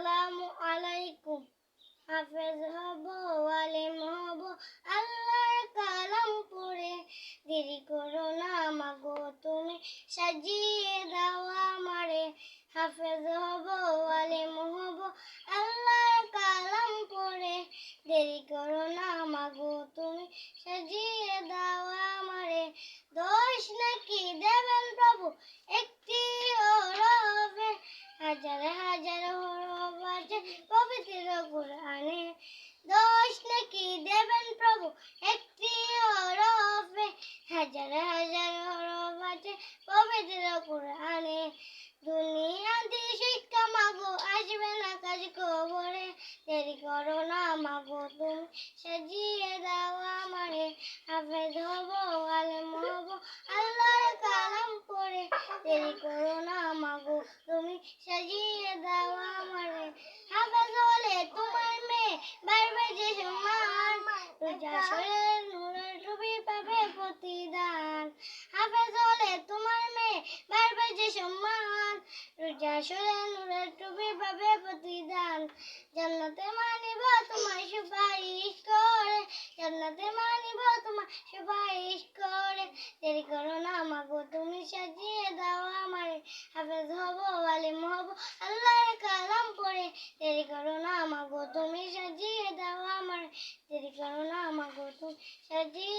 আসসালামু আলাইকুম হাফেজ হব আলিম হব আল্লাহর কালাম পড়ে দেরি করো না মাগো তুমি সাজিয়ে দাও আমারে হাফেজ হব আলিম হব আল্লাহর কালাম পড়ে দেরি করো না মাগো তুমি সাজিয়ে দাও আমারে দোষ নাকি দেবেন প্রভু একটি পবিত্র কোরআনে দোষ নাকি দেবেন প্রভু? একটি হরফে হাজার হাজার হরফ আছে পবিত্র কোরআনে দুনিয়াতে শিক্ষা মাগো, আসবে না কাজ দেরি করো না মাগো, তুমি সাজিয়ে দাও আমারে। হাফেজ হব, আলেম আল্লাহর কালাম পড়ে দেরি করো না মাগো, তুমি সাজিয়ে দাও আমারে হাফেজ হলে তোমার মেয়ে বাড়বে যে সম্মান রোজা সরে নূরের টুপি পাবে প্রতিদান। হাফেজ হলে তোমার মেয়ে বাড়বে যে সম্মান। রোজা জান্নাতে মানিব তোমার সুপারিশ করে। জান্নাতে মানিব তোমার সুপারিশ করে। দেরি করো না মাগো, তুমি সাজিয়ে দাও আমারে হাফেজ হব, আলিম হব, আল্লাহর কালাম পড়ে দেরি করো না মাগো, তুমি সাজিয়ে দাও আমারে দেরি করো না মাগো তুমি সাজিয়ে